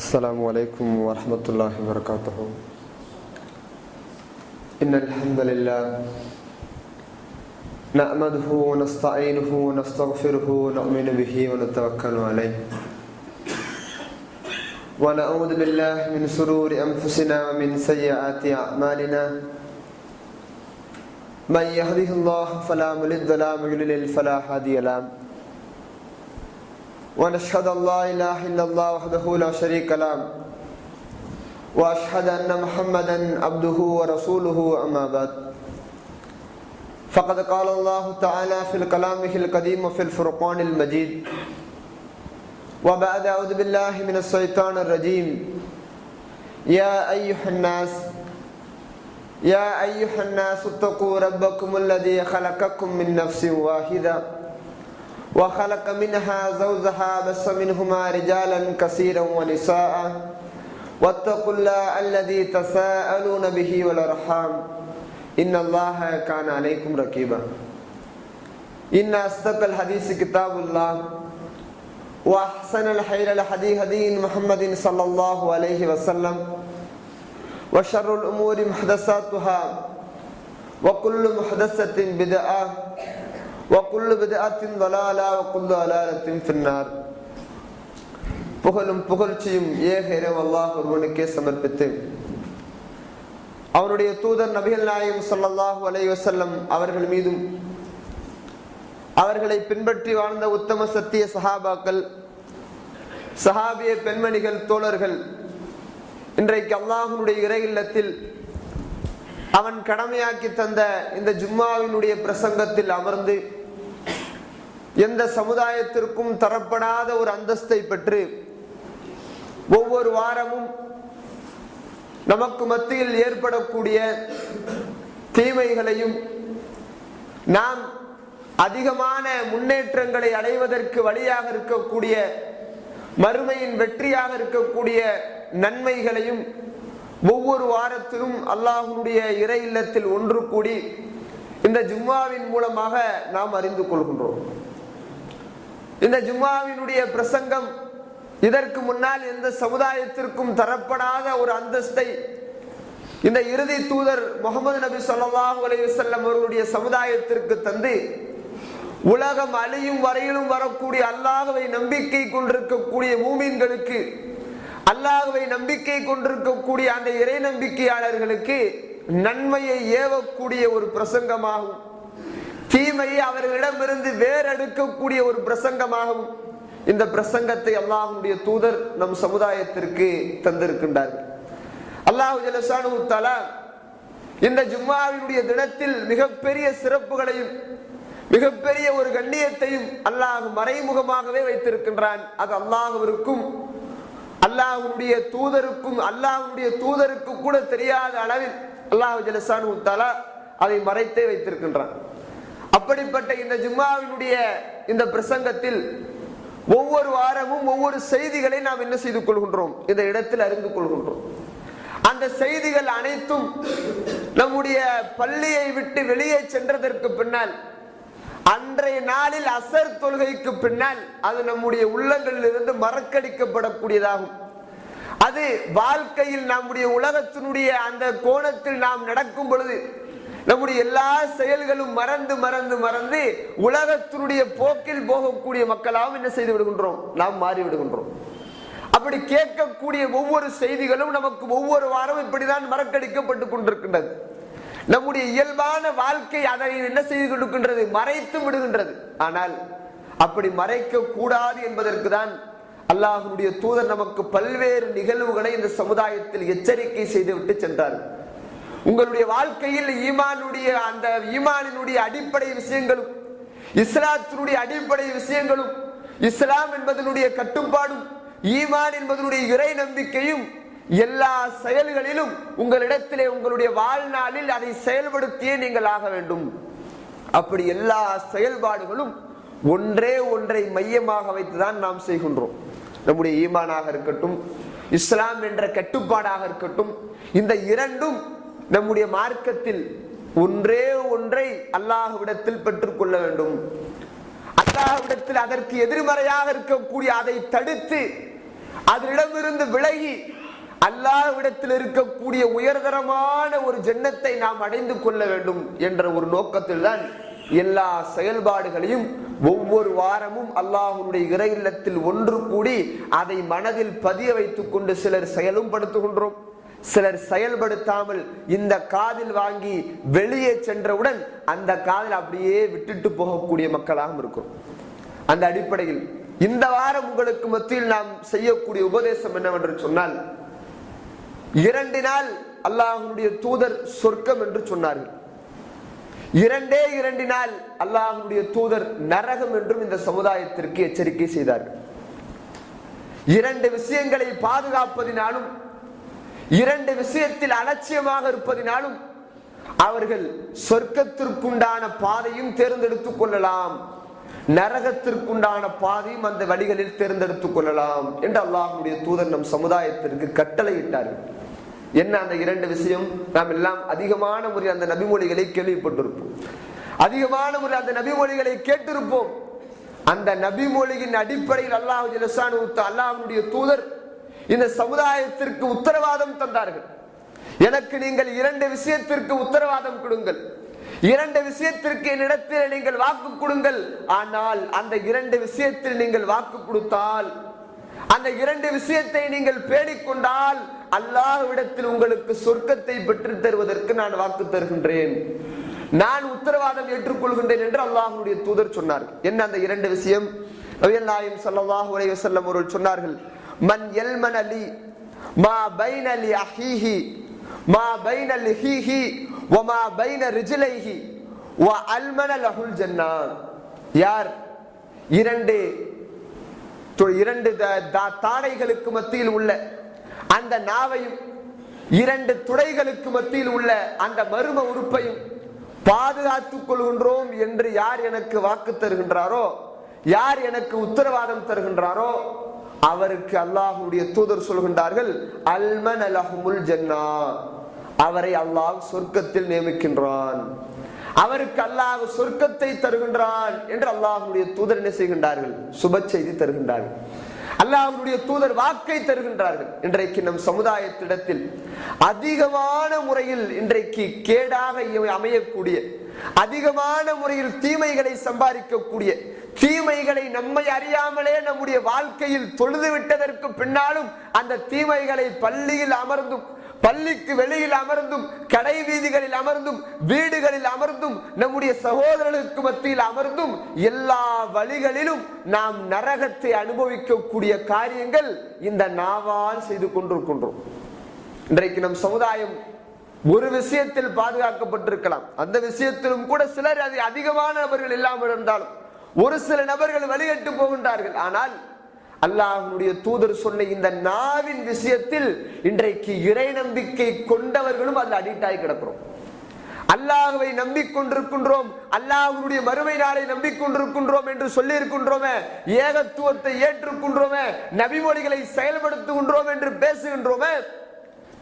السلام عليكم ورحمة الله وبركاته. إن الحمد لله نحمده ونستعينه ونستغفره ونؤمن به ونتوكل عليه. ونعوذ بالله من شرور أنفسنا ومن سيئات أعمالنا. من يهده الله فلا مضل له ومن يضلل فلا هادي له. ونشهد أن لا إله إلا الله وحده لا شريك له وأشهد أن محمدا عبده ورسوله أما بعد. فقد قال الله تعالى في كلامه القديم وفي الفرقان المجيد وبعد أعوذ بالله من الشيطان الرجيم. يا أيها الناس يا أيها الناس اتقوا ربكم الذي خلقكم من نفس واحدة وخلق منها زوجها بس منهما رجالا كثيرا ونساء. واتقوا الله الذي تساءلون به والأرحام. إن الله كان عليكم رقيبا إن أصدق الحديث كتاب الله وأحسن الخير الحديث هدي محمد صلى الله عليه وسلم. وشر الأمور محدثاتها وكل محدثة بدعة. வக்குள்ளு விதாத்தின் வலாலா வக்குள்ளு அலாலத்தின் பின்னார் புகழும் புகழ்ச்சியும் ஏக இரவல்லாஹ் ஒருவனுக்கே சமர்ப்பித்து அவனுடைய தூதர் நபிகள் நாயம் சொல்லல்லாஹு அலை வசல்லம் அவர்கள் மீதும் அவர்களை பின்பற்றி வாழ்ந்த உத்தம சத்திய சஹாபாக்கள் சஹாபிய பெண்மணிகள் தோழர்கள் இன்றைக்கு அல்லாஹனுடைய இறை இல்லத்தில் அவன் கடமையாக்கி தந்த இந்த ஜும்மாவினுடைய பிரசங்கத்தில் அமர்ந்து எந்த சமுதாயத்திற்கும் தரப்படாத ஒரு அந்தஸ்தை பெற்று ஒவ்வொரு வாரமும் நமக்கு மத்தியில் ஏற்படக்கூடிய தீமைகளையும் நாம் அதிகமான முன்னேற்றங்களை அடைவதற்கு வழியாக இருக்கக்கூடிய மறுமையின் வெற்றியாக இருக்கக்கூடிய நன்மைகளையும் ஒவ்வொரு வாரத்திலும் அல்லாஹனுடைய இறை இல்லத்தில் ஒன்று கூடி இந்த ஜும்மாவின் மூலமாக நாம் அறிந்து கொள்கின்றோம். இந்த ஜும்மாவினுடைய பிரசங்கம் இதற்கு முன்னால் எந்த சமுதாயத்திற்கும் தரப்படாத ஒரு அந்தஸ்தை. இந்த இறுதி தூதர் முகமது நபி சொல்லாஹு அலையுசல்லம் அவர்களுடைய சமுதாயத்திற்கு தந்து உலகம் அழியும் வரையிலும் வரக்கூடிய அல்லாஹவை நம்பிக்கை கொண்டிருக்கக்கூடிய மூமீன்களுக்கு அல்லாஹுவை நம்பிக்கை கொண்டிருக்கக்கூடிய அந்த இறை நம்பிக்கையாளர்களுக்கு நன்மையை ஏவக்கூடிய ஒரு பிரசங்கமாகும். தீமையை அவர்களிடமிருந்து வேறெடுக்கக்கூடிய ஒரு பிரசங்கமாகும் இந்த பிரசங்கத்தை அல்லாஹுடைய தூதர் நம் சமுதாயத்திற்கு தந்திருக்கின்றார்கள் அல்லாஹு ஜலசானு தலா இந்த ஜும்மாவினுடைய தினத்தில் மிகப்பெரிய சிறப்புகளையும் மிகப்பெரிய ஒரு கண்ணியத்தையும் அல்லாஹ் மறைமுகமாகவே வைத்திருக்கின்றான். அது அல்லாஹுவிற்கும் அல்லாஹுடைய தூதருக்கும் அல்லாஹுடைய தூதருக்கு கூட தெரியாத அளவில் அல்லாஹு ஜலசானு தலா அதை மறைத்தே வைத்திருக்கின்றான். அப்படிப்பட்ட இந்த ஜும்மாவினுடைய இந்த பிரசங்கத்தில் ஒவ்வொரு வாரமும் ஒவ்வொரு செய்திகளை நாம் என்ன செய்து கொள்கின்றோம்? இந்த இடத்தில் அறிந்து கொள்கின்றோம். அந்த செய்திகள் அனைத்தும் நம்முடைய பள்ளியை விட்டு வெளியே சென்றதற்கு பின்னால் அன்றைய நாளில் அசர் தொழுகைக்கு பின்னால் அது நம்முடைய உள்ளங்களில் இருந்து மறக்கடிக்கப்படக்கூடியதாகும். அது வாழ்க்கையில் நம்முடைய உலகத்தினுடைய அந்த கோணத்தில் நாம் நடக்கும் பொழுது நம்முடைய எல்லா செயல்களும் மறந்து மறந்து மறந்து உலகத்தினுடைய போக்கில் போகக்கூடிய மக்களாகவும் என்ன செய்து விடுகின்றோம்? நாம் மாறி விடுகின்றோம். அப்படி கேட்கக்கூடிய ஒவ்வொரு செய்திகளும் நமக்கு ஒவ்வொரு வாரம் இப்படிதான் மறக்கடிக்கப்பட்டு கொண்டிருக்கின்றது. நம்முடைய இயல்பான வாழ்க்கை அதை என்ன செய்து கொடுக்கின்றது? மறைத்து விடுகின்றது. ஆனால் அப்படி மறைக்க கூடாது என்பதற்கு தான் அல்லாஹனுடைய தூதர் நமக்கு பல்வேறு நிகழ்வுகளை இந்த சமுதாயத்தில் எச்சரிக்கை செய்துவிட்டு சென்றார். உங்களுடைய வாழ்க்கையில் ஈமானுடைய அந்த ஈமானினுடைய அடிப்படை விஷயங்களும் இஸ்லாத்தினுடைய அடிப்படை விஷயங்களும் இஸ்லாம் என்பதனுடைய கட்டுப்பாடும் ஈமான் என்பதனுடைய இறை நம்பிக்கையும் எல்லா செயல்களிலும் உங்களிடத்திலே உங்களுடைய வாழ்நாளில் அதை செயல்படுத்தியே நீங்கள் ஆக வேண்டும். அப்படி எல்லா செயல்பாடுகளும் ஒன்றே ஒன்றை மையமாக வைத்துதான் நாம் செய்கின்றோம். நம்முடைய ஈமானாக இருக்கட்டும் இஸ்லாம் என்ற கட்டுப்பாடாக இருக்கட்டும் இந்த இரண்டும் நம்முடைய மார்க்கத்தில் ஒன்றே ஒன்றை அல்லாஹ்விடத்தில் பெற்றுக்கொள்ள வேண்டும். அல்லாஹ்விடத்தில் அதற்கு எதிர்மறையாக இருக்கக்கூடிய அதை தடுத்து அதனிடமிருந்து விலகி அல்லாஹ்விடத்தில் இருக்கக்கூடிய உயர்தரமான ஒரு ஜென்னத்தை நாம் அடைந்து கொள்ள வேண்டும் என்ற ஒரு நோக்கத்தில் தான் எல்லா செயல்பாடுகளையும் ஒவ்வொரு வாரமும் அல்லாஹ்வுடைய இறை இல்லத்தில் ஒன்று கூடி அதை மனதில் பதிய வைத்துக் கொண்டு சிலர் செயலும் படுத்துகின்றோம். சிலர் செயல்படுத்தாமல் இந்த காதில் வாங்கி வெளியே சென்றவுடன் அந்த காதில் அப்படியே விட்டுட்டு போகக்கூடிய மக்களாகவும் இருக்கும். அந்த அடிப்படையில் இந்த வாரம் உங்களுக்கு மத்தியில் நாம் செய்யக்கூடிய உபதேசம் என்னவென்று சொன்னால் இரண்டு நாள் தூதர் சொர்க்கம் என்று சொன்னார்கள். இரண்டே இரண்டு நாள் தூதர் நரகம் என்றும் இந்த சமுதாயத்திற்கு எச்சரிக்கை செய்தார்கள். இரண்டு விஷயங்களை பாதுகாப்பதினாலும் இரண்டு விஷயத்தில் அலட்சியமாக இருப்பதினாலும் அவர்கள் சொர்க்கத்திற்குண்டான பாதையும் தேர்ந்தெடுத்துக் கொள்ளலாம். நரகத்திற்குண்டான பாதையும் அந்த வழிகளில் தேர்ந்தெடுத்துக் கொள்ளலாம் என்று அல்லாஹுடைய தூதர் நம் சமுதாயத்திற்கு கட்டளையிட்டார்கள். என்ன அந்த இரண்டு விஷயம்? நாம் எல்லாம் அதிகமான முறை அந்த நபிமொழிகளை கேள்விப்பட்டிருப்போம். அதிகமான முறை அந்த நபிமொழிகளை கேட்டிருப்போம். அந்த நபிமொழியின் அடிப்படையில் அல்லாஹ் ஜலசானு தூதர் இந்த சமுதாயத்திற்கு உத்தரவாதம் தந்தார்கள். எனக்கு நீங்கள் இரண்டு விஷயத்திற்கு உத்தரவாதம் கொடுங்கள். இரண்டு விஷயத்திற்கு என்னிடத்தில் நீங்கள் வாக்கு கொடுங்கள். ஆனால் அந்த இரண்டு விஷயத்தில் நீங்கள் வாக்கு கொடுத்தால் அந்த இரண்டு விஷயத்தை நீங்கள் பேணிக்கொண்டால் அல்லாஹ்விடத்தில் உங்களுக்கு சொர்க்கத்தை பெற்று தருவதற்கு நான் வாக்கு தருகின்றேன். நான் உத்தரவாதம் ஏற்றுக்கொள்கின்றேன் என்று அல்லாஹுடைய தூதர் சொன்னார் என்ன அந்த இரண்டு விஷயம்? நபிகள் நாயகம் ஸல்லல்லாஹு அலைஹி அவர்கள் சொன்னார்கள் மன் எல்மன் அலி மா பைன் அலி அஹீஹி மா பைன லிஹீஹி வ மா பைன ரிஜிலைஹி வ அல்மன லஹுல் ஜன்னா யார் இரண்டு இரண்டு த- தாடைகளுக்கு மத்தியில் உள்ள அந்த நாவையும் இரண்டு துடைகளுக்கு மத்தியில் உள்ள அந்த மர்ம உறுப்பையும் பாதுகாத்துக் கொள்கின்றோம் என்று யார் எனக்கு வாக்கு தருகின்றாரோ யார் எனக்கு உத்தரவாதம் தருகின்றாரோ அவருக்கு அல்லாஹுடைய தூதர் சொல்கின்றார்கள் அல்மன் அலஹுமுல் ஜன்னா. அவரை அல்லாஹ் சொர்க்கத்தில் நியமிக்கின்றான். அவருக்கு அல்லாஹ் சொர்க்கத்தை தருகின்றான் என்று அல்லாஹுடைய தூதர் என்ன செய்கின்றார்கள்? சுப செய்தி தருகின்றார்கள். அல்லாஹுடைய தூதர் வாக்கை தருகின்றார்கள். இன்றைக்கு நம் சமுதாயத்திடத்தில் அதிகமான முறையில் இன்றைக்கு கேடாக அமையக்கூடிய அதிகமான முறையில் தீமைகளை சம்பாதிக்கக்கூடிய தீமைகளை நம்மை அறியாமலே நம்முடைய வாழ்க்கையில் தொழுது விட்டதற்கு பின்னாலும் அந்த தீமைகளை பள்ளியில் அமர்ந்தும் பள்ளிக்கு வெளியில் அமர்ந்தும் கடை வீதிகளில் அமர்ந்தும் வீடுகளில் அமர்ந்தும் நம்முடைய சகோதரர்களுக்கு மத்தியில் அமர்ந்தும் எல்லா வழிகளிலும் நாம் நரகத்தை அனுபவிக்கக்கூடிய காரியங்கள் இந்த நாவால் செய்து கொண்டிருக்கின்றோம். இன்றைக்கு நம் சமுதாயம் ஒரு விஷயத்தில் பாதுகாக்கப்பட்டிருக்கலாம். அந்த விஷயத்திலும் கூட சிலர் அது அதிகமான நபர்கள் இல்லாமல் இருந்தாலும் ஒரு சில நபர்கள் வழிகட்டு போகின்றார்கள். ஆனால் அல்லாஹனுடைய தூதர் சொன்ன இந்த நாவின் விஷயத்தில் இன்றைக்கு இறை நம்பிக்கை கொண்டவர்களும் அதில் அடிக்ட் ஆகி கிடக்கிறோம். அல்லாஹுவை நம்பிக்கொண்டிருக்கின்றோம் அல்லாஹனுடைய மறுமை நாளை நம்பிக்கொண்டிருக்கின்றோம் என்று சொல்லி இருக்கின்றோமே ஏகத்துவத்தை ஏற்றுக்கொண்டோமே நபிமொழிகளை செயல்படுத்துகின்றோம் என்று பேசுகின்றோமே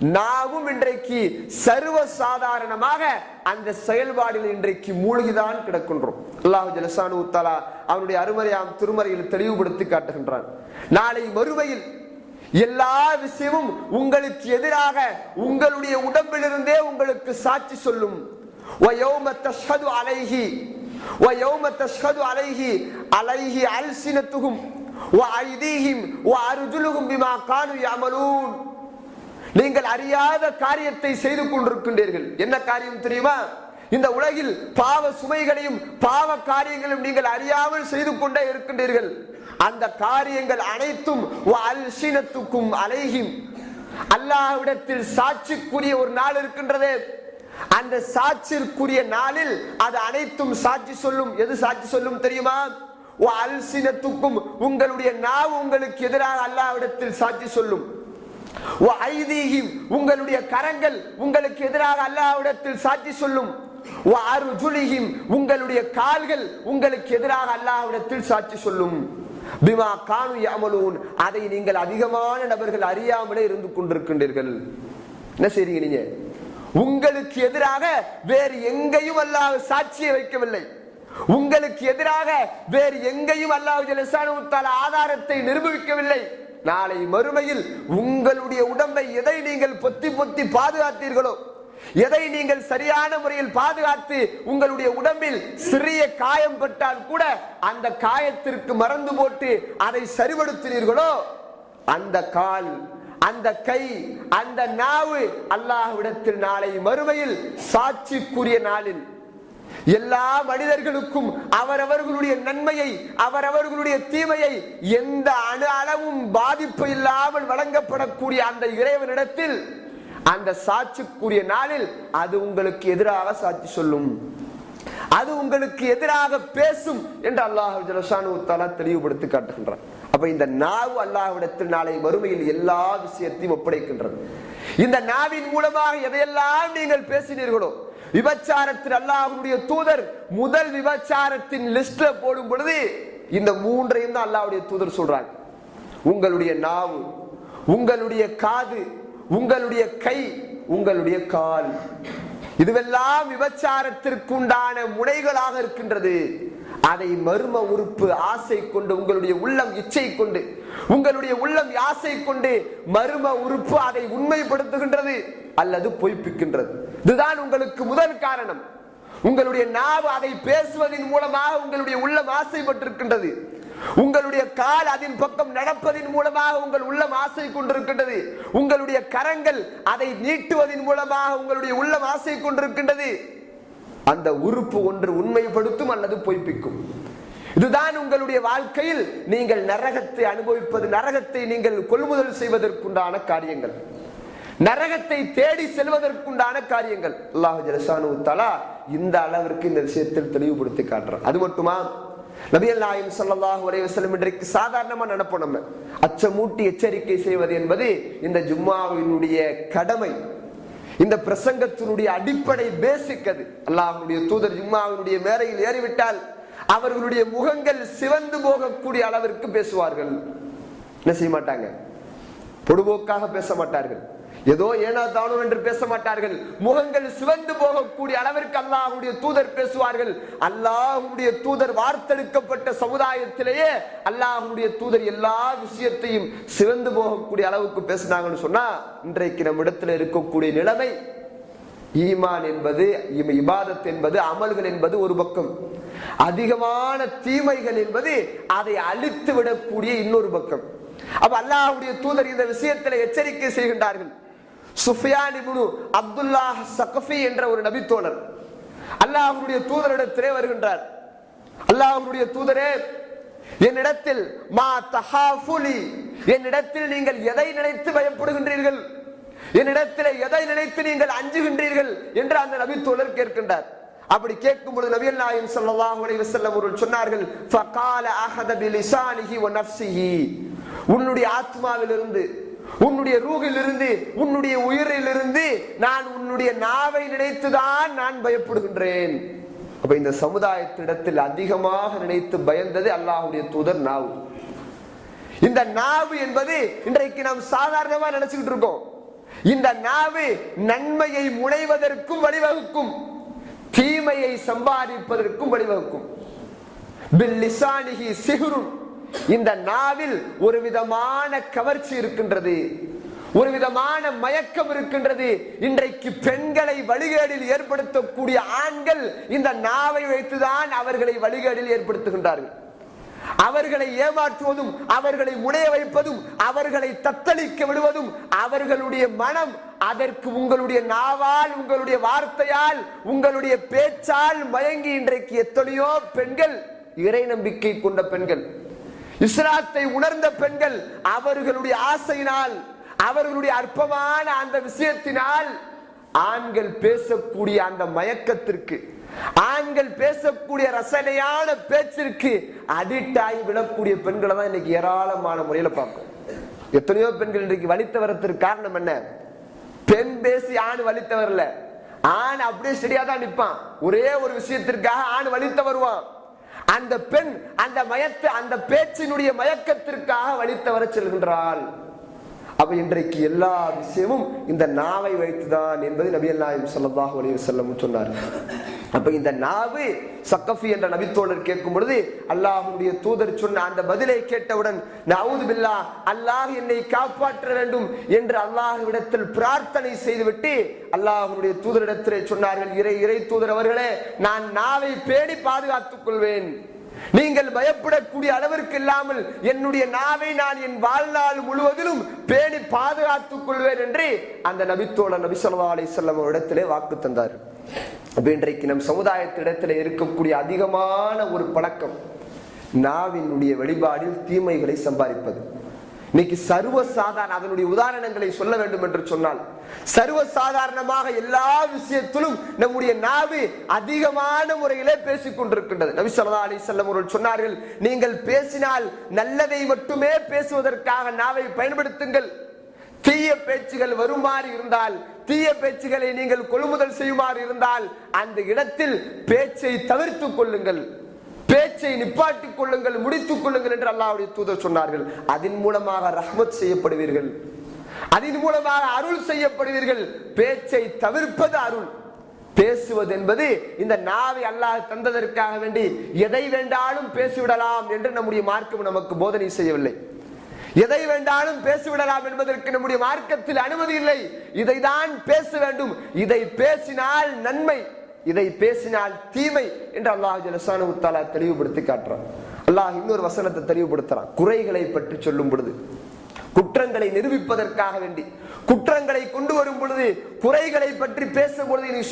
நாவும் இன்றைக்கு சர்வ சாதாரணமாக அந்த செயல்பாடில் இன்றைக்கு மூழ்கிதான் கிடக்கின்றோம். அல்லாஹு ஜலசானு தலா அவனுடைய அருமறையாம் திருமறையில் தெளிவுபடுத்தி காட்டுகின்றான். நாளை மறுமையில் எல்லா விஷயமும் உங்களுக்கு எதிராக உங்களுடைய உடம்பிலிருந்தே உங்களுக்கு சாட்சி சொல்லும். அலைகி அலைகி அலைகி அல்சினத்துகும் அருஜுலுகும் பிமா காணு யாமலூன் நீங்கள் அறியாத காரியத்தை செய்து கொண்டிருக்கின்றீர்கள். என்ன காரியம் தெரியுமா? இந்த உலகில் பாவ சுமைகளையும் பாவ காரியங்களையும் நீங்கள் அறியாமல் செய்து கொண்டே இருக்கின்றீர்கள். அந்த காரியங்கள் அனைத்தும் அல்சினத்துக்கும் அலைகிம் அல்லாஹ்விடத்தில் சாட்சிக்குரிய ஒரு நாள் இருக்கின்றது. அந்த சாட்சிற்குரிய நாளில் அது அனைத்தும் சாட்சி சொல்லும். எது சாட்சி சொல்லும் தெரியுமா? அல்சினத்துக்கும் உங்களுடைய நாவு உங்களுக்கு எதிராக அல்லாவிடத்தில் சாட்சி சொல்லும். உங்களுடைய கரங்கள் உங்களுக்கு எதிராக அல்லாவிடத்தில் சாட்சி சொல்லும். உங்களுடைய கால்கள் உங்களுக்கு எதிராக அல்லாவிடத்தில் சாட்சி சொல்லும். பிமா காணு யாமலூன் அதை நீங்கள் அதிகமான நபர்கள் அறியாமலே இருந்து கொண்டிருக்கின்றீர்கள். என்ன செய்றீங்க நீங்க? உங்களுக்கு எதிராக வேறு எங்கேயும் அல்லாஹ் சாட்சியை வைக்கவில்லை. உங்களுக்கு எதிராக வேறு எங்கேயும் அல்லாஹ் ஆதாரத்தை நிரூபிக்கவில்லை. நாளை மறுமையில் உங்களுடைய உடம்பை எதை நீங்கள் பொத்தி பொத்தி பாதுகாத்தீர்களோ எதை நீங்கள் சரியான முறையில் பாதுகாத்து உங்களுடைய உடம்பில் சிறிய காயம் பட்டால் கூட அந்த காயத்திற்கு மறந்து போட்டு அதை சரிபடுத்தினீர்களோ அந்த கால் அந்த கை அந்த நாவு அல்லாஹ்விடத்தில் நாளை மறுமையில் சாட்சிக்குரிய நாளில் எல்லா மனிதர்களுக்கும் அவரவர்களுடைய நன்மையை அவரவர்களுடைய தீமையை எந்த அணு அளவும் பாதிப்பு இல்லாமல் வழங்கப்படக்கூடிய அந்த இறைவனிடத்தில் அந்த சாட்சிக்குரிய நாளில் அது உங்களுக்கு எதிராக சாட்சி சொல்லும். அது உங்களுக்கு எதிராக பேசும் என்று அல்லாஹ் ஜலசானு தஆலா தெளிவுபடுத்தி காட்டுகின்றான். அப்ப இந்த நாவு அல்லாஹ்விடத்தில் நாளை வறுமையில் எல்லா விஷயத்தையும் ஒப்படைக்கின்றது. இந்த நாவின் மூலமாக எதையெல்லாம் நீங்கள் பேசினீர்களோ விபச்சாரத்தில் அல்லாஹ்வுடைய தூதர் முதல் விபச்சாரத்தின் லிஸ்ட்ல போடும் பொழுது இந்த மூன்றையும் தான் அல்லாஹ்வுடைய தூதர் சொல்றாங்க உங்களுடைய நாவு உங்களுடைய காது உங்களுடைய கை உங்களுடைய கால். இதுவெல்லாம் விபச்சாரத்திற்குண்டான முனைகளாக இருக்கின்றது. அதை மர்ம உறுப்பு ஆசை கொண்டு உங்களுடைய உள்ளம் இச்சை கொண்டு உங்களுடைய உள்ளம் ஆசை கொண்டு மர்ம உறுப்பு அதை உண்மைப்படுத்துகின்றது அல்லது பொய்ப்பிக்கின்றது. இதுதான் உங்களுக்கு முதல் காரணம். உங்களுடைய நாவு அதை பேசுவதன் மூலமாக உங்களுடைய உள்ளம் ஆசைப்பட்டிருக்கின்றது. உங்களுடைய கால் அதன் பக்கம் நடப்பதின் மூலமாக உங்கள் உள்ளம் ஆசை கொண்டிருக்கின்றது உங்களுடைய கரங்கள் அதை நீட்டுவதன் மூலமாக உங்களுடைய உள்ளம் ஆசை கொண்டிருக்கின்றது அந்த உறுப்பு ஒன்று உண்மைப்படுத்தும் அல்லது பொய்ப்பிக்கும். இதுதான் உங்களுடைய வாழ்க்கையில் நீங்கள் நரகத்தை அனுபவிப்பது நரகத்தை நீங்கள் கொள்முதல் செய்வதற்குண்டான காரியங்கள். நரகத்தை தேடி செல்வதற்குண்டான காரியங்கள். அல்லாஹ் ஜலசானு தலா இந்த அளவிற்கு இந்த விஷயத்தில் தெளிவுபடுத்தி காட்டுறார் அது மட்டுமா? நபியல் நாயம் ஸல்லல்லாஹு அலைஹி இன்றைக்கு சாதாரணமா நினைப்போம் நம்ம. அச்சமூட்டி எச்சரிக்கை செய்வது என்பது இந்த ஜும்மாவினுடைய கடமை. இந்த பிரசங்கத்தினுடைய அடிப்படை பேசிக் அது. அல்லாஹ்வுடைய தூதர் ஜும்மாவினுடைய மேரையில் ஏறிவிட்டால் அவர்களுடைய முகங்கள் சிவந்து போகக்கூடிய அளவிற்கு பேசுவார்கள். என்ன செய்ய மாட்டாங்க? பொடுபோக்காக பேச மாட்டார்கள். ஏதோ ஏனா தானோ என்று பேச மாட்டார்கள் முகங்கள் சிவந்து போகக்கூடிய அளவிற்கு அல்லாஹுடைய தூதர் பேசுவார்கள். அல்லாஹுடைய தூதர் வார்த்தெடுக்கப்பட்ட சமுதாயத்திலேயே அல்லாஹுடைய தூதர் எல்லா விஷயத்தையும் சிவந்து போகக்கூடிய அளவுக்கு பேசினாங்கன்னு சொன்னா இன்றைக்கு நம்ம இடத்துல இருக்கக்கூடிய நிலைமை ஈமான் என்பது இபாதத் என்பது அமல்கள் என்பது ஒரு பக்கம். அதிகமான தீமைகள் என்பது அதை அழித்து விடக்கூடிய இன்னொரு பக்கம். அப்ப அல்லாஹுடைய தூதர் இந்த விஷயத்தில் எச்சரிக்கை செய்கின்றார்கள். சுஃபியான் இப்னு அப்துல்லாஹ் சகஃபி என்ற ஒரு நபித்தோழர். அல்லாஹ்வுடைய தூதரிடத்திலே வருகின்றார். அல்லாஹ்வுடைய தூதரே என்னிடத்தில் மா தஹாஃபுலி என்னிடத்தில் நீங்கள் எதை நினைத்து பயப்படுகின்றீர்கள்? என்னிடத்தில் எதை நினைத்து நீங்கள் அஞ்சுகின்றீர்கள்? என்று அந்த நபி தோழர் கேட்கின்றார். அப்படி கேட்கும் பொழுது நபியல் நாயம் ஸல்லல்லாஹு அலைஹி வஸல்லம் அவர்கள் சொன்னார்கள் ஃபகால அஹத பிலிசானிஹி வ நஃப்ஸிஹி. உன்னுடைய ஆத்மாவிலிருந்து உன்னுடைய ரூகிலிருந்து உன்னுடைய உயிரிலிருந்து நான் உன்னுடைய நாவை நினைத்துதான் நான் பயப்படுகின்றேன். அப்ப இந்த சமுதாயத்திடத்தில் அதிகமாக நினைத்து பயந்தது அல்லாஹுடைய தூதர் நாவு. இந்த நாவு என்பது இன்றைக்கு நாம் சாதாரணமா நினைச்சுக்கிட்டு இருக்கோம். இந்த நாவு நன்மையை முனைவதற்கும் வழிவகுக்கும். தீமையை சம்பாதிப்பதற்கும் வழிவகுக்கும். பில்லிசானிஹி சிஹ்ருன். இந்த நாவில் ஒரு விதமான கவர்ச்சி இருக்கின்றது ஒரு விதமான மயக்கம் இருக்கின்றது. இன்றைக்கு பெண்களை வழிகேடில் ஏற்படுத்தக்கூடிய ஆண்கள் இந்த நாவை வைத்துதான் அவர்களை வழிகேடில் ஏற்படுத்துகின்றார்கள். அவர்களை ஏமாற்றுவதும் அவர்களை முனைய வைப்பதும் அவர்களை தத்தளிக்க விடுவதும் அவர்களுடைய மனம் அதற்கு உங்களுடைய நாவால் உங்களுடைய வார்த்தையால் உங்களுடைய பேச்சால் மயங்கி இன்றைக்கு எத்தனையோ பெண்கள் இறை நம்பிக்கை கொண்ட பெண்கள் இஸ்லாத்தை உணர்ந்த பெண்கள் அவர்களுடைய ஆசையினால் அவர்களுடைய அற்பமான அந்த விஷயத்தினால் ஆண்கள் பேசக்கூடிய அந்த மயக்கத்திற்கு ஆண்கள் பேசக்கூடிய ரசனையான பேச்சிற்கு அடிக்ட் ஆகி விடக்கூடிய பெண்களை தான் இன்னைக்கு ஏராளமான முறையில பார்க்கும் எத்தனையோ பெண்கள் இன்றைக்கு வலித்து வரத்துக்கு காரணம் என்ன? பெண் பேசி ஆண் வலித்த வரல ஆண் அப்படியே சரியா தான் நிற்பான். ஒரே ஒரு விஷயத்திற்காக ஆண் வலித்த வருவான் அந்த பெண் அந்த மயத்து அந்த பேச்சினுடைய மயக்கத்திற்காக வலித்த வர செல்கின்றாள். அப்ப இன்றைக்கு எல்லா விஷயமும் இந்த நாவை வைத்துதான் என்பது நபியல் நாயம் சொல்லதாக ஒளிவு வஸல்லம் சொன்னார். அப்ப இந்த நாவு சக்கஃபி என்ற நபித்தோழர் கேட்கும் பொழுது அல்லாஹுடைய தூதர் சொன்ன அந்த பதிலை கேட்டவுடன் நவுது பில்லா அல்லாஹ் என்னை காப்பாற்ற வேண்டும் என்று அல்லாஹ்விடத்தில் பிரார்த்தனை செய்துவிட்டு அல்லாஹுடைய தூதரிடத்திலே சொன்னார்கள் இறை இறை தூதர் அவர்களே நான் நாவை பேடி பாதுகாத்துக் கொள்வேன். நீங்கள் பயப்படக்கூடிய அளவிற்கு இல்லாமல் என்னுடைய நாவை நான் என் வாழ்நாள் முழுவதிலும் பேணி பாதுகாத்துக் கொள்வேன் என்று அந்த நபித்தோழர் நபி ஸல்லல்லாஹு இடத்திலே வாக்கு தந்தார். அப்படின்றைக்கு நம் சமுதாயத்திடத்தில் இருக்கக்கூடிய அதிகமான ஒரு பழக்கம் நாவினுடைய வெளிப்பாடில் தீமைகளை சம்பாதிப்பது. இன்னைக்கு சர்வ சாதாரண அதனுடைய உதாரணங்களை சொல்ல வேண்டும் என்று சொன்னால் சர்வ சாதாரணமாக எல்லா விஷயத்திலும் நம்முடைய நாவு அதிகமான முறையிலே பேசிக் கொண்டிருக்கின்றது. நபி சொல்லா அலி வஸல்லம் அவர்கள் சொன்னார்கள் நீங்கள் பேசினால் நல்லதை மட்டுமே பேசுவதற்காக நாவை பயன்படுத்துங்கள். தீய பேச்சுகள் வருமாறு இருந்தால் தீய பேச்சுகளை நீங்கள் கொள்முதல் செய்யுமாறு இருந்தால் அந்த இடத்தில் பேச்சை தவிர்த்துக் கொள்ளுங்கள். பேச்சை நிப்பாட்டிக் கொள்ளுங்கள் முடித்துக் கொள்ளுங்கள் என்று அல்லாவுடைய தூதர் சொன்னார்கள். அதன் மூலமாக ரஹ்மத் செய்யப்படுவீர்கள். அதன் மூலமாக அருள் செய்யப்படுவீர்கள். பேச்சை தவிர்ப்பது அருள். பேசுவது என்பது இந்த நாவை அல்லாஹ் தந்ததற்காக வேண்டி எதை வேண்டாலும் பேசிவிடலாம் என்று நம்முடைய மார்க்கம் நமக்கு போதனை செய்யவில்லை. எதை வேண்டாலும் பேசிவிடலாம் என்பதற்கு நம்முடைய மார்க்கத்தில் அனுமதி இல்லை. இதை தான் பேச வேண்டும். இதை பேசினால் நன்மை இதை பேசினால் தீமை என்று அல்லாஹ் ஜலசானு தெளிவுபடுத்தி காட்டுறான். அல்லாஹ் இன்னொரு வசனத்தை தெளிவுபடுத்துறான். குறைகளை பற்றி சொல்லும் பொழுது. குற்றங்களை நிரூபிப்பதற்காக வேண்டி. குற்றங்களை கொண்டு வரும் பொழுது குறைகளை பற்றி பேசும் பொழுது நீ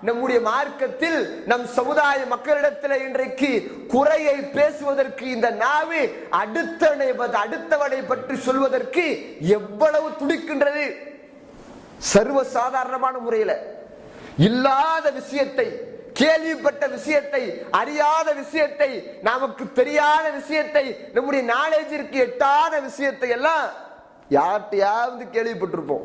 நம்முடைய மார்க்கத்தில் நம் சமுதாய மக்களிடத்தில் இன்றைக்கு குறையை பேசுவதற்கு இந்த நாவு அடுத்தவனை அடுத்தவனை பற்றி சொல்வதற்கு எவ்வளவு துடிக்கின்றது? சர்வ சாதாரணமான முறையில. இல்லாத விஷயத்தை கேள்விப்பட்ட விஷயத்தை அறியாத விஷயத்தை நமக்கு தெரியாத விஷயத்தை நம்முடைய நாலேஜிற்கு எட்டாத விஷயத்தை எல்லாம் யார்கிட்டயாவது கேள்விப்பட்டிருப்போம்.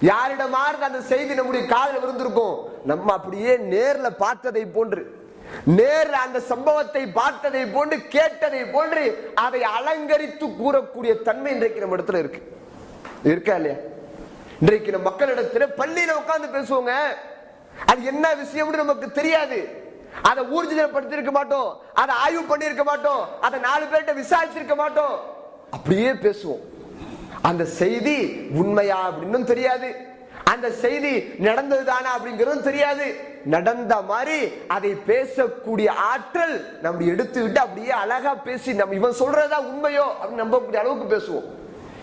யாரிடமாவது அந்த செய்தி நம்முடைய காதில் விருந்திருக்கும் நம்ம அப்படியே நேர்ல பார்த்ததை போன்று நேர் அந்த சம்பவத்தை பார்த்ததை போன்று கேட்டதை போன்று அதை அலங்கரித்து கூறக்கூடிய தன்மை இன்றைக்கு நம்ம இடத்துல இருக்கு. இருக்கா இல்லையா? இன்றைக்கு நம்ம மக்களிடத்துல பள்ளியில உட்காந்து பேசுவோங்க. அது என்ன விஷயம்னு நமக்கு தெரியாது. அதை ஊர்ஜிதப்படுத்திருக்க மாட்டோம். அதை ஆய்வு பண்ணியிருக்க மாட்டோம். அதை நாலு பேர்கிட்ட விசாரிச்சிருக்க மாட்டோம். அப்படியே பேசுவோம். அந்த செய்தி உண்மையா அப்படின்னும் தெரியாது. அந்த செய்தி நடந்தது தானா அப்படிங்கிறதும் தெரியாது. நடந்த மாதிரி அதை பேசக்கூடிய ஆற்றல் நம்ம எடுத்து விட்டு அப்படியே அழகா பேசி நம்ம இவன் சொல்றதா உண்மையோ அப்படின்னு நம்பக்கூடிய அளவுக்கு பேசுவோம்.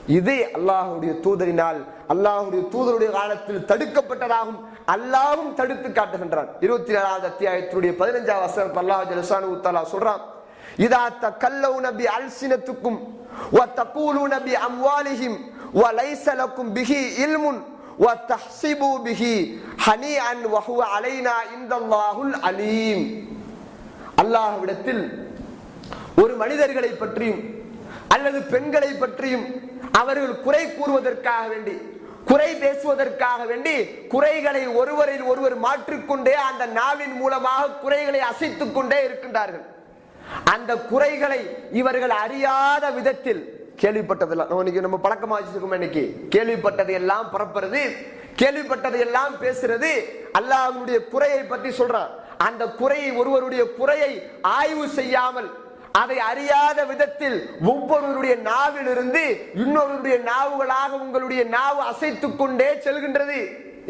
இது அல்லாஹுடைய தூதரினால் அல்லாஹுடைய தூதருடைய காலத்தில் தடுக்கப்பட்டதாகும். அல்லாவும் தடுத்து காட்டுகின்றான். இருபத்தி ஏழாவது அத்தியாயத்தினுடைய பதினஞ்சாவது வசனம் அல்லாஹ் ஜலசானு உத்தாலா சொல்றான். இதா த கல்லவு நபி அல்சினத்துக்கும் வ தகூலு நபி அம்வாலிஹிம் வ லைசலக்கும் பிஹி இல்முன் வ தஹ்சிபு பிஹி ஹனி அன் வஹுவ அலைனா இந்தல்லாஹுல் அலீம். அல்லாஹ்விடத்தில் ஒரு மனிதர்களை பற்றியும் அல்லது பெண்களை பற்றியும் அவர்கள் குறை கூறுவதற்காக வேண்டி குறை பேசுவதற்காக வேண்டி குறைகளை ஒருவரில் ஒருவர் மாற்றிக்கொண்டே அந்த நாவின் மூலமாக குறைகளை அசைத்துக் கொண்டே இருக்கின்றார்கள். அந்த குறைகளை இவர்கள் அறியாத விதத்தில் கேள்விப்பட்டதெல்லாம் நம்ம இன்னைக்கு நம்ம பழக்கமா வச்சிருக்கோம் இன்னைக்கு. கேள்விப்பட்டது எல்லாம் பரப்புறது கேள்விப்பட்டது எல்லாம் பேசுறது அல்லாஹனுடைய குறையை பற்றி சொல்றார். அந்த குறையை ஒருவருடைய குறையை ஆய்வு செய்யாமல் அதை அறியாத விதத்தில் ஒவ்வொருவருடைய நாவிலிருந்து இன்னொருடைய நாவுகளாக உங்களுடைய நாவு அசைத்து கொண்டே செல்கின்றது.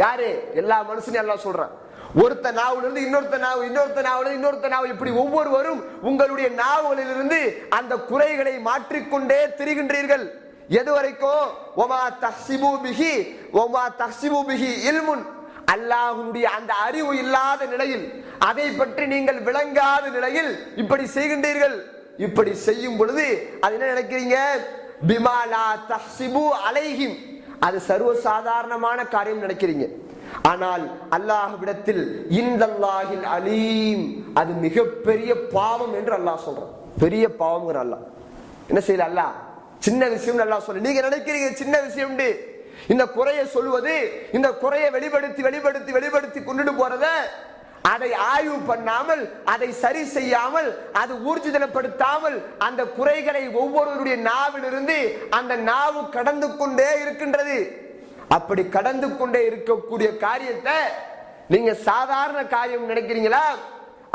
யாரு? எல்லா மனுஷனையும் எல்லாம் சொல்றான். ஒருத்த நாவுல இருந்து இன்னொருத்த நாவு இன்னொருத்த நாவுல இன்னொருத்த நாவு இப்படி ஒவ்வொருவரும் உங்களுடைய நாவுகளிலிருந்து அந்த குறைகளை மாற்றிக்கொண்டே திரிகின்றீர்கள். எது வரைக்கும் ஒமா தஹ்சிபு பிஹி ஒமா தஹ்சிபு பிஹி இல்முன். அல்லாஹுடைய அந்த அறிவு இல்லாத நிலையில் அதை பற்றி நீங்கள் விளங்காத நிலையில் இப்படி செய்கின்றீர்கள். இப்படி செய்யும் பொழுது அது என்ன நினைக்கிறீங்க? பிமாலா தஹ்சிபு அலைஹிம். அது சர்வ சாதாரணமான காரியம் நினைக்கிறீங்க. ஆனால் அல்லாஹ்விடத்தில் இந்தல்லாஹில் அலீம். அது மிகப்பெரிய பாவம் என்று அல்லாஹ் சொல்றான். பெரிய பாவம்ங்கிற அல்லாஹ். என்ன செய்யல அல்லாஹ்? சின்ன விஷயம் நல்லா சொல்ல நீங்க நினைக்கிறீங்க சின்ன விஷயம் இந்த குறையை சொல்வது இந்த குறையை வெளிப்படுத்தி வெளிப்படுத்தி வெளிப்படுத்தி கொண்டுட்டு போறத அதை ஆய்வு பண்ணாமல் அதை சரி செய்யாமல் அது ஊர்ஜிதனப்படுத்தாமல் அந்த குறைகளை ஒவ்வொருவருடைய நாவிலிருந்து அந்த நாவு கடந்து கொண்டே இருக்கின்றது. அப்படி கடந்து கொண்டே இருக்கக்கூடிய காரியத்தை நீங்க சாதாரண காரியம் நினைக்கிறீங்களா?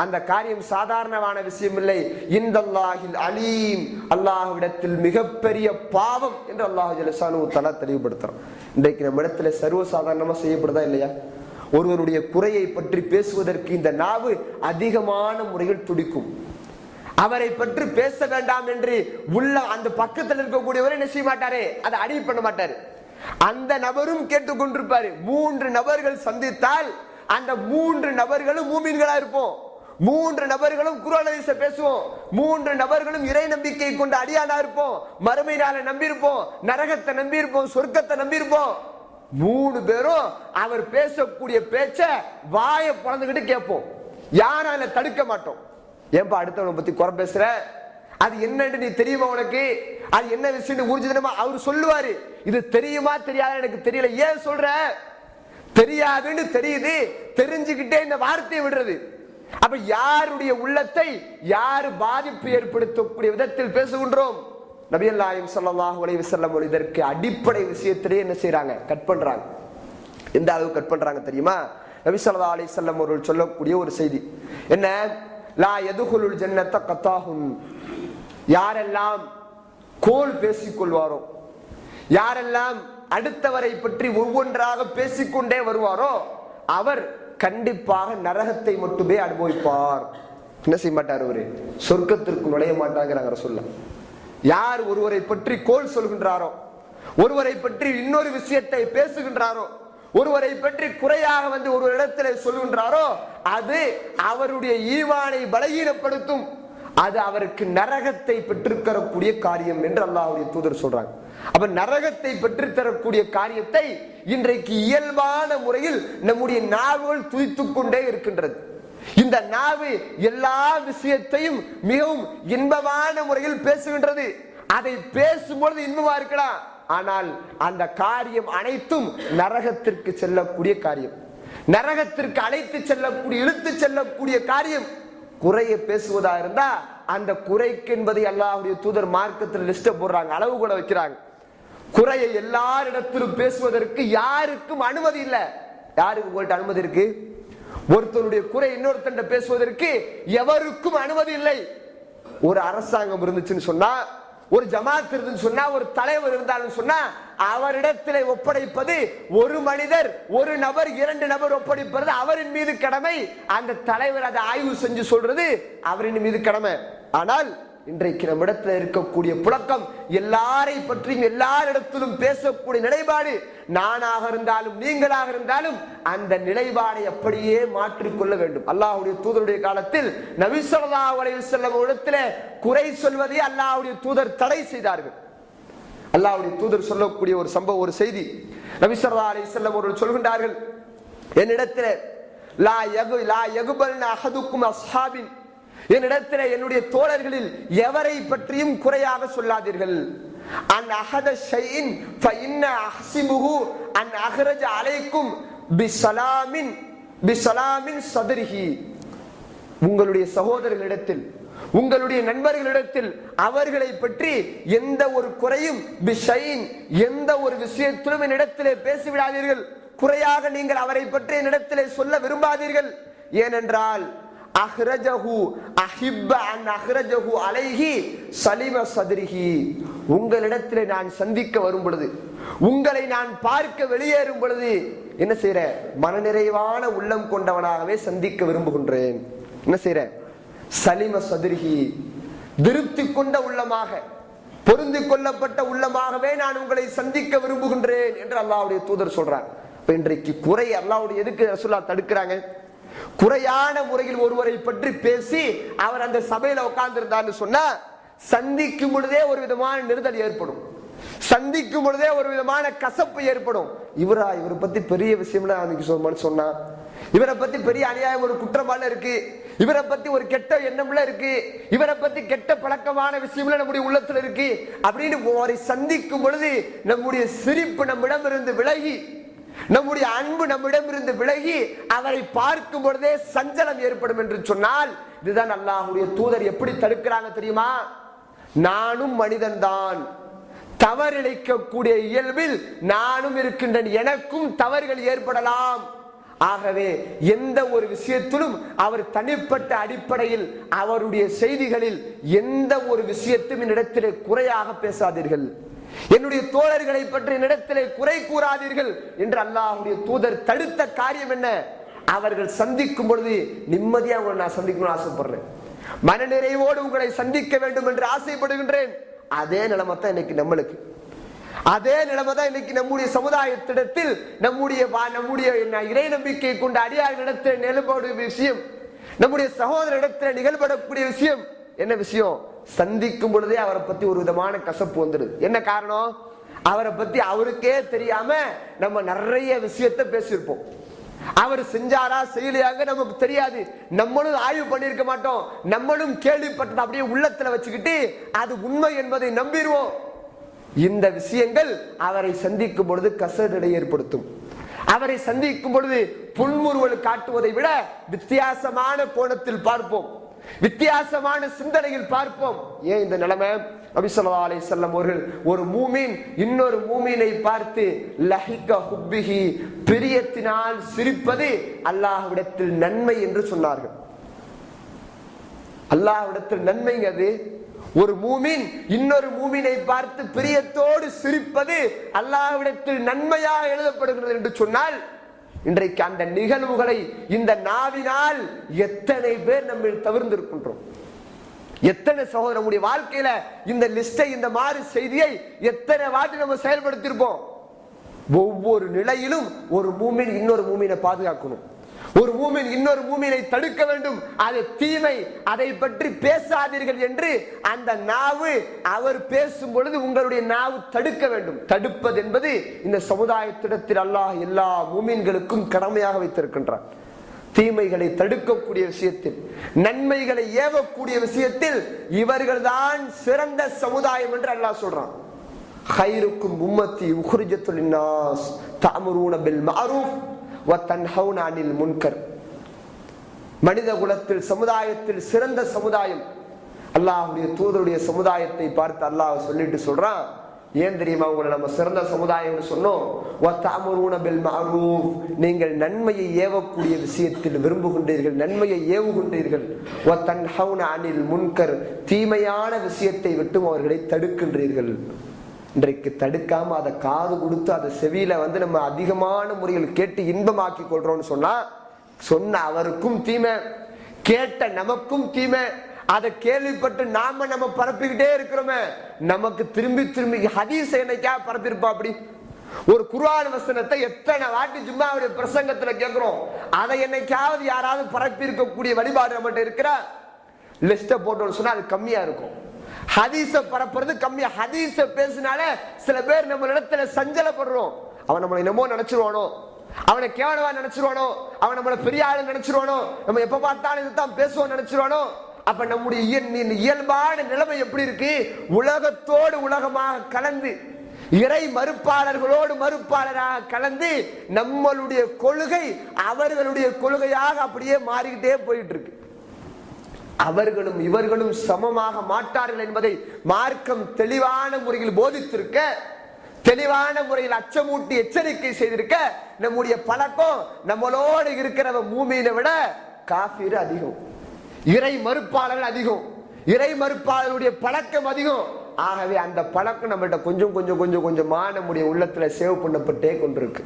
அந்த காரியம் சாதாரணமான விஷயம் இல்லை. இந்த அல்லாஹில் அலீம். அல்லாஹ்விடத்தில் மிகப்பெரிய பாவம் என்று அல்லாஹ் ஜலசானு தலா தெளிவுபடுத்துறான். இன்றைக்கு நம்ம இடத்துல சர்வசாதாரணமா செய்யப்படுதா இல்லையா? ஒருவருடைய குறையை பற்றி பேசுவதற்கு இந்த நாவு அதிகமான முறையில் துடிக்கும். அவரை பற்றி பேச வேண்டாம் என்று உள்ள அந்த பக்கத்தில் இருக்கக்கூடியவரை என்ன செய்ய மாட்டாரே? அதை அடிவு பண்ண மாட்டாரு. அந்த நபரும் கேட்டுக்கொண்டிருப்பாரு. மூன்று நபர்கள் சந்தித்தால் அந்த மூன்று நபர்களும் மூமின்களா இருப்போம். மூன்று நபர்களும் குருவானதீச பேசுவோம். மூன்று நபர்களும் இறை நம்பிக்கை கொண்டு அடியானா இருப்போம். மறுமையினால நம்பியிருப்போம். நரகத்தை நம்பியிருப்போம். சொர்க்கத்தை நம்பியிருப்போம். மூணு பேரும் அவர் பேசக்கூடிய பேச்ச வாயை பிறந்துகிட்டு கேட்போம். யாரால தடுக்க மாட்டோம். ஏன்பா அடுத்தவனை பத்தி குறை பேசுற? அது என்னன்னு நீ தெரியுமா உனக்கு? அது என்ன விஷயம் ஊர்ஜிதமா அவர் சொல்லுவாரு. இது தெரியுமா தெரியாது எனக்கு தெரியல. ஏன் சொல்ற? தெரியாதுன்னு தெரியுது. தெரிஞ்சுக்கிட்டே இந்த வார்த்தையை விடுறது. அப்ப யாருடைய உள்ளத்தை யாரு பாதிப்பு ஏற்படுத்தக்கூடிய விதத்தில் பேசுகின்றோம்? நபியல்லாயும் ஸல்லல்லாஹு உலக வஸல்லம் இதற்கு அடிப்படை விஷயத்திலே என்ன செய்யறாங்க கட் பண்றாங்க. எந்த அளவு கட் பண்றாங்க தெரியுமா? நபி ஸல்லல்லாஹு செல்லம் வஸல்லம் அவர்கள் சொல்லக்கூடிய ஒரு செய்தி. என்ன? லா எதுகுலுள் ஜன்னத்தை கத்தாகும் யாரெல்லாம் கோல் பேசிக்கொள்வாரோ யாரெல்லாம் அடுத்தவரை பற்றி ஒவ்வொன்றாக பேசிக்கொண்டே வருவாரோ அவர் கண்டிப்பாக நரகத்தை மட்டுமே அனுபவிப்பார். என்ன செய்ய மாட்டார் அவரு? சொர்க்கத்திற்கு நுழைய மாட்டாங்கிறாங்க சொல்ல யார் ஒருவரை பற்றி கோல் சொல்கின்றாரோ ஒருவரை பற்றி இன்னொரு விஷயத்தை பேசுகின்றாரோ ஒருவரை பற்றி குறையாக வந்து ஒரு இடத்துல சொல்கின்றாரோ அது அவருடைய ஈவானை பலகீனப்படுத்தும். அது அவருக்கு நரகத்தை பெற்றுத்தரக்கூடிய காரியம் என்று அல்லாஹுடைய தூதர் சொல்றாங்க. அப்ப நரகத்தை பெற்றுத்தரக்கூடிய காரியத்தை இன்றைக்கு இயல்பான முறையில் நம்முடைய நாவல் துதித்துக் கொண்டே இருக்கின்றது. இந்த நாவு எல்லா விஷயத்தையும் மிகவும் இன்பமான முறையில் பேசுகின்றது. அதை பேசும்பொழுது இன்பமா இருக்கலாம். ஆனால் அந்த காரியம் அனைத்தும் நரகத்திற்கு செல்லக்கூடிய காரியம். நரகத்திற்கு அழைத்து செல்லக்கூடிய இழுத்து செல்லக்கூடிய காரியம். குறையை பேசுவதா இருந்தா அந்த குறைக்கு என்பதை அல்லாஹ்வுடைய தூதர் மார்க்கத்தில் லிஸ்ட போடுறாங்க அளவு கூட வைக்கிறாங்க. குறையை எல்லாரிடத்திலும் பேசுவதற்கு யாருக்கும் அனுமதி இல்லை. யாருக்கு உங்கள்கிட்ட அனுமதி இருக்கு? ஒருத்தருடைய குறை இன்னொருத்தன் பேசுவதற்கு எவருக்கும் அனுமதி இல்லை. ஒரு அரசாங்கம் இருந்துச்சுன்னு சொன்னா ஒரு ஜமாத் இருந்துன்னு சொன்னா ஒரு தலைவர் இருந்தாலும் சொன்னா அவரிடத்தில் ஒப்படைப்பது ஒரு மனிதர் ஒரு நபர் இரண்டு நபர் ஒப்படைப்பது அவரின் மீது கடமை. அந்த தலைவர் அதை ஆய்வு செஞ்சு சொல்றது அவரின் மீது கடமை. ஆனால் இன்றைக்கு நம்மிடத்தில் இருக்கக்கூடிய புழக்கம் எல்லாரை பற்றியும் எல்லாரிடத்திலும் பேசக்கூடிய நிலைப்பாடு நானாக இருந்தாலும் நீங்களாக இருந்தாலும் அந்த நிலைப்பாடை அப்படியே மாற்றிக்கொள்ள வேண்டும். அல்லாஹுடைய தூதருடைய காலத்தில் நபி ஸல்லல்லாஹு செல்லும் இடத்துல குறை சொல்வதை அல்லாஹுடைய தூதர் தடை செய்தார்கள். அல்லாஹுடைய தூதர் சொல்லக்கூடிய ஒரு சம்பவம் ஒரு செய்தி. நபி அலை அலைஹி அவர்கள் சொல்கின்றார்கள் என்னிடத்தில் லா யகு லா யகுபல் அஹதுக்கும் அஸ்ஹாபின் என்னிடத்தில் என்னுடைய தோழர்களில் எவரை பற்றியும் குறையாக சொல்லாதீர்கள். அன் அஹத ஷைஇன் ஃபஇன்ன அஹ்சிமுஹு அன் அஹ்ரஜ அலைக்கும் பிசலாமின் பிசலாமின் சதரிஹி. உங்களுடைய சகோதரர்களிடத்தில் உங்களுடைய நண்பர்களிடத்தில் அவர்களை பற்றி எந்த ஒரு குறையும் பிஷைன் எந்த ஒரு விஷயத்திலும் என்னிடத்திலே பேசிவிடாதீர்கள். குறையாக நீங்கள் அவரை பற்றி என்னிடத்திலே சொல்ல விரும்பாதீர்கள். ஏனென்றால் அஹ்ரஜஹு அஹிப்ப அன் அஹ்ரஜஹு அலைஹி சலிம சதுரிஹி உங்களிடத்தில் நான் சந்திக்க வரும் பொழுது உங்களை நான் பார்க்க வெளியேறும் பொழுது என்ன செய்யற மனநிறைவான உள்ளம் கொண்டவனாகவே சந்திக்க விரும்புகின்றேன். என்ன செய்யற சலிம சதுரிஹி திருப்தி கொண்ட உள்ளமாக பொருந்து கொள்ளப்பட்ட உள்ளமாகவே நான் உங்களை சந்திக்க விரும்புகின்றேன் என்று அல்லாவுடைய தூதர் சொல்றார். இன்றைக்கு குறை அல்லாவுடைய எதுக்கு ரசுல்லா தடுக்கிறாங்க? குறையான முறையில் ஒருவரை பற்றி பேசி அவர் அந்த சபையில உட்கார்ந்து சொன்னா சந்திக்கும் பொழுதே ஒரு விதமான நெருதல் ஏற்படும். சந்திக்கும் பொழுதே ஒரு விதமான கசப்பு ஏற்படும். இவரா இவரை பத்தி பெரிய விஷயம்னா அன்னைக்கு சொன்னான்னு சொன்னா இவரை பத்தி பெரிய அநியாயம் ஒரு குற்றமால இருக்கு. இவரை பத்தி ஒரு கெட்ட எண்ணம்ல இருக்கு. இவரை பத்தி கெட்ட பழக்கமான விஷயம்ல நம்முடைய உள்ளத்துல இருக்கு. அப்படின்னு அவரை சந்திக்கும் பொழுது நம்முடைய சிரிப்பு நம்மிடம் இருந்து விலகி நம்முடைய அன்பு நம்மிடம் இருந்து விலகி அவரை பார்க்கும் பொழுதே சஞ்சலம் ஏற்படும் என்று சொன்னால் இதுதான் அல்லாஹுடைய தூதர் எப்படி தடுக்கிறாங்க தெரியுமா? நானும் மனிதன்தான். தவறிழைக்கக்கூடிய இயல்பில் நானும் இருக்கின்றேன் எனக்கும் தவறுகள் ஏற்படலாம். ஆகவே எந்த ஒரு விஷயத்திலும் அவர் தனிப்பட்ட அடிப்படையில் அவருடைய செய்திகளில் எந்த ஒரு விஷயத்தையும் என்னிடத்திலே குறையாக பேசாதீர்கள். என்னுடைய தோழர்களை பற்றி என்னிடத்திலே குறை கூறாதீர்கள் என்று அல்லாஹுடைய தூதர் தடுத்த காரியம் என்ன? அவர்கள் சந்திக்கும் பொழுது நிம்மதியா உங்களை நான் சந்திக்கணும்னு ஆசைப்படுறேன். மனநிறைவோடு உங்களை சந்திக்க வேண்டும் என்று ஆசைப்படுகின்றேன். அதே நிலைமை தான் இன்னைக்கு நம்மளுக்கு. அதே நிலைமை தான் இன்னைக்கு நம்முடைய சமுதாயத்திடத்தில் நம்முடைய வா- நம்முடைய என்ன இறை நம்பிக்கை கொண்ட அடியார் இடத்துல நிலப்படும் விஷயம் நம்முடைய சகோதர இடத்துல நிகழ்படக்கூடிய விஷயம். என்ன விஷயம்? சந்திக்கும் பொழுதே அவரை பத்தி ஒரு விதமான கசப்பு வந்துடுது. என்ன காரணம்? அவரை பத்தி அவருக்கே தெரியாம நம்ம நிறைய விஷயத்த பேசியிருப்போம். அவர் செஞ்சாரா செய்யலையாங்க நமக்கு தெரியாது. நம்மளும் ஆய்வு பண்ணியிருக்க மாட்டோம். நம்மளும் கேள்விப்பட்டது அப்படியே உள்ளத்துல வச்சுக்கிட்டு அது உண்மை என்பதை நம்பிடுவோம். இந்த விஷயங்கள் அவரை சந்திக்கும் பொழுது கசடை ஏற்படுத்தும். அவரை சந்திக்கும் பொழுது புன்முறுவல் காட்டுவதை விட வித்தியாசமான கோணத்தில் பார்ப்போம். வித்தியாசமான சிந்தனையில் பார்ப்போம். ஏன் இந்த நிலைமை? அபிசல்லா அலை செல்லம் அவர்கள் ஒரு மூமின் இன்னொரு மூமினை பார்த்து லஹிக ஹுப்பிஹி பிரியத்தினால் சிரிப்பது அல்லாஹ்விடத்தில் நன்மை என்று சொன்னார்கள். அல்லாஹ்விடத்தில் நன்மைங்கிறது ஒரு மூமின் இன்னொரு மூமினை பார்த்து பிரியத்தோடு சிரிப்பது அல்லாஹ்விடத்தில் நன்மையாக எழுதப்படுகிறது என்று சொன்னால் இன்றைக்கு அந்த நிகழ்வுகளை இந்த நாவினால் எத்தனை பேர் நம்ம தவிர்ந்திருக்கின்றோம்? எத்தனை சகோதரர் நம்முடைய வாழ்க்கையில இந்த லிஸ்டை இந்த மாதிரி செய்தியை எத்தனை வாட்டி நம்ம செயல்படுத்தியிருப்போம்? ஒவ்வொரு நிலையிலும் ஒரு மூமின் இன்னொரு மூமினை பாதுகாக்கணும். ஒரு மூமின் இன்னொரு மூமினை தடுக்க வேண்டும். அது தீமை. அதை பற்றி பேசாதீர்கள் என்று அந்த நாவு அவர் பேசும் பொழுது உங்களுடைய நாவு தடுக்க வேண்டும். தடுப்பது என்பது இந்த சமுதாயத்திடத்தில் அல்லாஹ் எல்லா மூமின்களுக்கும் கடமையாக வைத்திருக்கின்றார் தீமைகளை தடுக்கக்கூடிய விஷயத்தில் நன்மைகளை ஏவக்கூடிய விஷயத்தில் இவர்கள்தான் சிறந்த சமுதாயம் என்று அல்லாஹ் சொல்றான். خيركم أمتي أخرجت للناس تأمرون بالمعروف அனில் முன்கர். மனித குலத்தில் சமுதாயத்தில் சிறந்த சமுதாயம். அல்லாஹுடைய தூதருடைய சமுதாயத்தை பார்த்து அல்லாஹ் சொல்லிட்டு சொல்றான் ஏன் தெரியுமா உங்களை நம்ம சிறந்த சமுதாயம்னு சொன்னோம்? நீங்கள் நன்மையை ஏவக்கூடிய விஷயத்தில் விரும்புகின்றீர்கள் நன்மையை ஏவுகின்றீர்கள். அனில் முன்கர் தீமையான விஷயத்தை விட்டும் அவர்களை தடுக்கின்றீர்கள். இன்றைக்கு தடுக்காம அதை காது கொடுத்து அதை செவியில வந்து நம்ம அதிகமான முறையில் கேட்டு இன்பமாக்கி கொள்றோம்னு சொன்னா சொன்ன அவருக்கும் தீமை கேட்ட நமக்கும் தீமை. அதை கேள்விப்பட்டு நாம நம்ம பரப்பிக்கிட்டே இருக்கிறோமே. நமக்கு திரும்பி திரும்பி ஹதீஸ் என்னைக்கா பரப்பியிருப்பா அப்படி? ஒரு குர்ஆன் வசனத்தை எத்தனை வாட்டி சும்மா அவருடைய பிரசங்கத்துல கேட்கிறோம் அதை என்னைக்காவது யாராவது பரப்பி இருக்கக்கூடிய வழிபாடு நம்மகிட்ட இருக்கிற? லிஸ்ட போட்டோம்னு சொன்னா அது கம்மியா இருக்கும். ஹதீஸை பரப்புறது கம்மியா. ஹதீஸை பேசினாலே சில பேர் நம்ம இடத்துல சஞ்சலப்படுறோம். அவன் நம்மளை என்னமோ நினைச்சிருவானோ? அவனை கேவலவா நினைச்சிருவானோ? அவன் நம்மளை பெரிய ஆளு நினைச்சிருவானோ? நம்ம எப்ப பார்த்தாலும் இதுதான் பேசுவோம் நினைச்சிருவானோ? அப்ப நம்முடைய இயல்பான நிலைமை எப்படி இருக்கு? உலகத்தோடு உலகமாக கலந்து இறை மறுப்பாளர்களோடு மறுப்பாளராக கலந்து நம்மளுடைய கொள்கை அவர்களுடைய கொள்கையாக அப்படியே மாறிக்கிட்டே போயிட்டு இருக்கு. அவர்களும் இவர்களும் சமமாக மாட்டார்கள் என்பதை மார்க்கம் தெளிவான முறையில் போதித்திருக்க தெளிவான முறையில் அச்சமூட்டி எச்சரிக்கை செய்திருக்க நம்முடைய பழக்கம் நம்மளோடு இருக்கிறவ மூமியினை விட காஃபீர் அதிகம். இறை மறுப்பாளர்கள் அதிகம். இறை மறுப்பாளருடைய பழக்கம் அதிகம். ஆகவே அந்த பழக்கம் நம்மகிட்ட கொஞ்சம் கொஞ்சம் கொஞ்சம் கொஞ்சமா நம்முடைய உள்ளத்துல சேவ் பண்ணப்பட்டே கொண்டிருக்கு.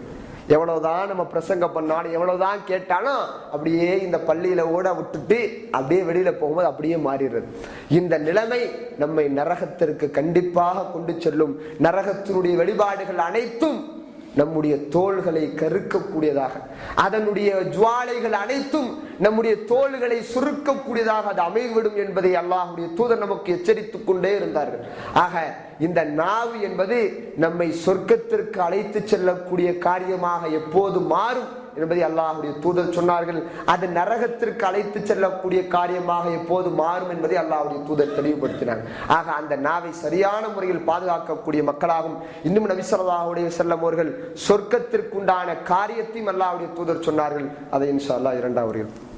எவ்வளவுதான் நம்ம பிரசங்கம் பண்ணாலும் எவ்வளவுதான் கேட்டாலும் அப்படியே இந்த பள்ளியில ஓட விட்டுட்டு அப்படியே வெளியில போகும்போது அப்படியே மாறிடுறது. இந்த நிலைமை நம்மை நரகத்திற்கு கண்டிப்பாக கொண்டு செல்லும். நரகத்தினுடைய வெளிப்பாடுகள் அனைத்தும் நம்முடைய தோள்களை கருக்கக்கூடியதாக அதனுடைய ஜுவாலைகள் அனைத்தும் நம்முடைய தோள்களை சுருக்கக்கூடியதாக அது அமைவிடும் என்பதை அல்லாஹுடைய தூதர் நமக்கு எச்சரித்துக் கொண்டே இருந்தார்கள். ஆக இந்த நாவு என்பது நம்மை சொர்க்கத்திற்கு அழைத்து செல்லக்கூடிய காரியமாக எப்போது மாறும்? என்பதை அல்லாஹுடைய தூதர் சொன்னார்கள் அது நரகத்திற்கு அழைத்து செல்லக்கூடிய காரியமாக எப்போது மாறும் என்பதை அல்லாஹுடைய தூதர் தெளிவுபடுத்தினார். ஆக அந்த நாவை சரியான முறையில் பாதுகாக்கக்கூடிய மக்களாகும். இன்னும் நபிசல்லாஹுடைய செல்லம் அவர்கள் சொர்க்கத்திற்குண்டான காரியத்தையும் அல்லாஹுடைய தூதர் சொன்னார்கள். அதை இன்ஷா அல்லா இரண்டாவது